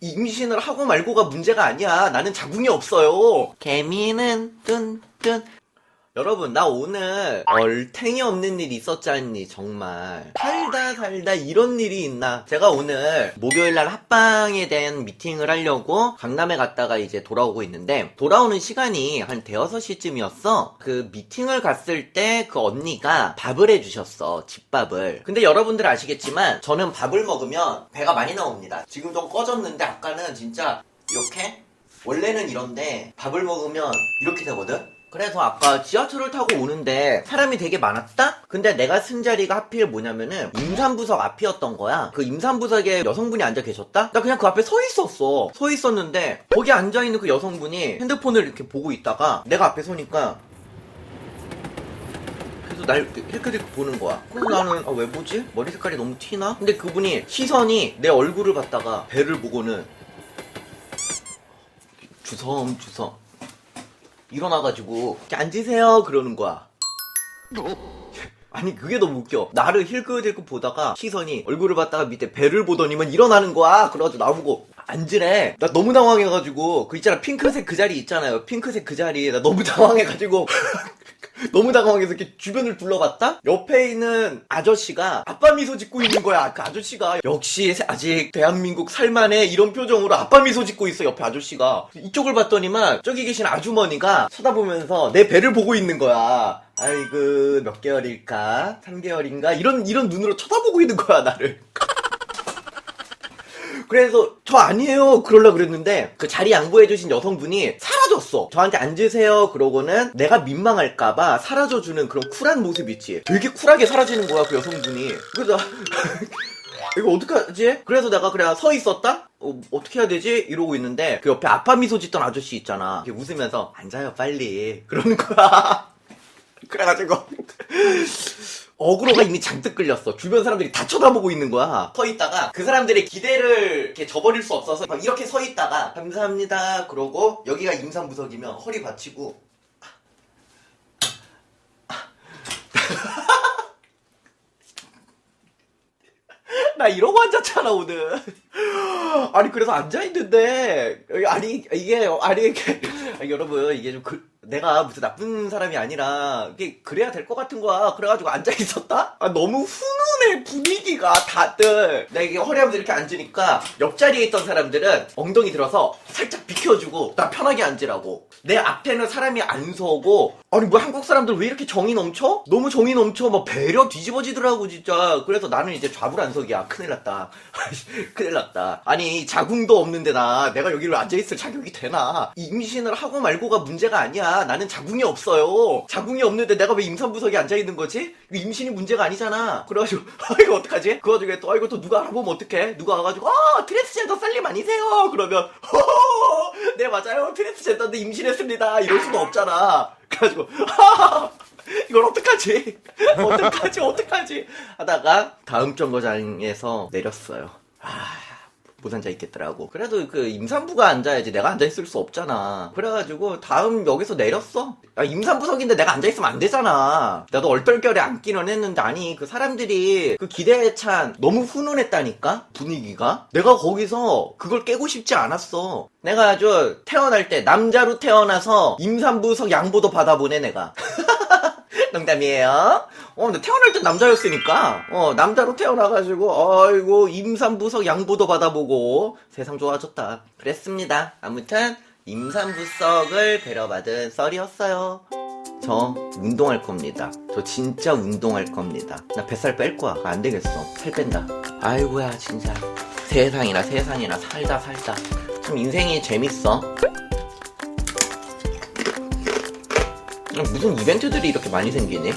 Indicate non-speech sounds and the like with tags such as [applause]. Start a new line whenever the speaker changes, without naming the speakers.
임신을 하고 말고가 문제가 아니야. 나는 자궁이 없어요. 개미는 뚠뚠. 여러분, 나 오늘 얼탱이 없는 일이 있었잖니, 정말. 살다 살다 이런 일이 있나. 제가 오늘 목요일날 합방에 대한 미팅을 하려고 강남에 갔다가 이제 돌아오고 있는데, 돌아오는 시간이 한 대여섯 시쯤이었어. 그 미팅을 갔을 때 그 언니가 밥을 해주셨어, 집밥을. 근데 여러분들 아시겠지만, 저는 밥을 먹으면 배가 많이 나옵니다. 지금 좀 꺼졌는데, 아까는 진짜 이렇게? 원래는 이런데, 밥을 먹으면 이렇게 되거든? 그래서 아까 지하철을 타고 오는데 사람이 되게 많았다? 근데 내가 쓴 자리가 하필 뭐냐면은 임산부석 앞이었던 거야. 그 임산부석에 여성분이 앉아 계셨다? 나 그냥 그 앞에 서 있었어. 서 있었는데 거기 앉아 있는 그 여성분이 핸드폰을 이렇게 보고 있다가 내가 앞에 서니까 그래서 날 이렇게 보는 거야. 그래서 나는 아, 왜 보지? 머리 색깔이 너무 티나? 근데 그분이 시선이 내 얼굴을 갖다가 배를 보고는 주섬 주섬 일어나가지고 이렇게 앉으세요 그러는 거야. 아니 그게 너무 웃겨. 나를 힐끗힐끗 보다가 시선이 얼굴을 봤다가 밑에 배를 보더니만 일어나는 거야. 그래가지고 나보고 앉으래. 나 너무 당황해가지고 그 있잖아 핑크색 그 자리 있잖아요. 핑크색 그 자리 나 너무 [laughs] 당황해가지고 [laughs] 너무 당황해서 이렇게 주변을 둘러봤다? 옆에 있는 아저씨가 아빠 미소 짓고 있는 거야. 그 아저씨가 역시 아직 대한민국 살만해 이런 표정으로 아빠 미소 짓고 있어. 옆에 아저씨가. 이쪽을 봤더니만 저기 계신 아주머니가 쳐다보면서 내 배를 보고 있는 거야. 아이고 몇 개월일까? 3개월인가? 이런 이런 눈으로 쳐다보고 있는 거야 나를. [laughs] 그래서 저 아니에요. 그러려 그랬는데 그 자리 양보해주신 여성분이 사라졌어. 저한테 앉으세요. 그러고는 내가 민망할까봐 사라져주는 그런 쿨한 모습 있지. 되게 쿨하게 사라지는 거야 그 여성분이. 그래서 나 [laughs] 이거 어떡하지? 그래서 내가 그냥 서 있었다? 어, 어떻게 해야 되지? 이러고 있는데 그 옆에 아빠 미소 짓던 아저씨 있잖아. 이렇게 웃으면서 앉아요 빨리. 그러는 거야. [laughs] 그래가지고 어그로가 이미 잔뜩 끌렸어. 주변 사람들이 다 쳐다보고 있는 거야. 서 있다가 그 사람들의 기대를 이렇게 저버릴 수 없어서 막 이렇게 서 있다가 감사합니다. 그러고 여기가 임산부석이면 허리 받치고 [laughs] 나 이러고 앉았잖아 오늘. 아니 그래서 앉아 있는데 아니 이게 아니 이게 아니, 여러분 이게 좀 그, 내가 무슨 나쁜 사람이 아니라 이게 그래야 될 것 같은 거야. 그래가지고 앉아 있었다. 아, 너무 훈훈 해 분위기가 다들. 내가 이게 허리하면서 이렇게 앉으니까 옆자리에 있던 사람들은 엉덩이 들어서 살짝 비켜주고 나 편하게 앉으라고. 내 앞에는 사람이 안 서고 아니 뭐 한국 사람들 왜 이렇게 정이 넘쳐? 너무 정이 넘쳐 막 배려 뒤집어지더라고 진짜. 그래서 나는 이제 좌불안석이야. 큰일 났다. [laughs] 큰일 났다. 아니 자궁도 없는데 나 내가 여기를 앉아있을 자격이 되나? 임신을 하고 말고가 문제가 아니야. 나는 자궁이 없어요. 자궁이 없는데 내가 왜 임산부석에 앉아있는 거지? 임신이 문제가 아니잖아. 그래가지고 아 [laughs] 이거 어떡하지? 그 와중에 또 아, 이거 또 누가 알아보면 어떡해? 누가 와가지고 아 트랜스젠더 쌀님 아니세요? 그러면 허허 [laughs] 네 맞아요 트랜스젠더인데 임신했습니다. 이럴 수도 없잖아. 그래가지고 [laughs] 이걸 어떡하지? 어떡하지? 어떡하지? 하다가 다음 정거장에서 내렸어요. 아, 못 앉아 있겠더라고. 그래도 그 임산부가 앉아야지 내가 앉아 있을 수 없잖아. 그래가지고 다음 여기서 내렸어. 야, 임산부석인데 내가 앉아 있으면 안 되잖아. 나도 얼떨결에 앉기는 했는데 아니 그 사람들이 그 기대에 찬 너무 훈훈했다니까 분위기가. 내가 거기서 그걸 깨고 싶지 않았어. 내가 아주 태어날 때 남자로 태어나서 임산부석 양보도 받아보네 내가. [laughs] 농담이에요. 어, 근데 태어날 땐 남자였으니까, 어, 남자로 태어나가지고, 아이고, 임산부석 양보도 받아보고, 세상 좋아졌다. 그랬습니다. 아무튼, 임산부석을 배려받은 썰이었어요. 저, 운동할 겁니다. 저 진짜 운동할 겁니다. 나 뱃살 뺄 거야. 안 되겠어. 살 뺀다. 아이고야, 진짜. 세상이나 세상이나 살다 살다. 참 인생이 재밌어. 무슨 이벤트들이 이렇게 많이 생기니?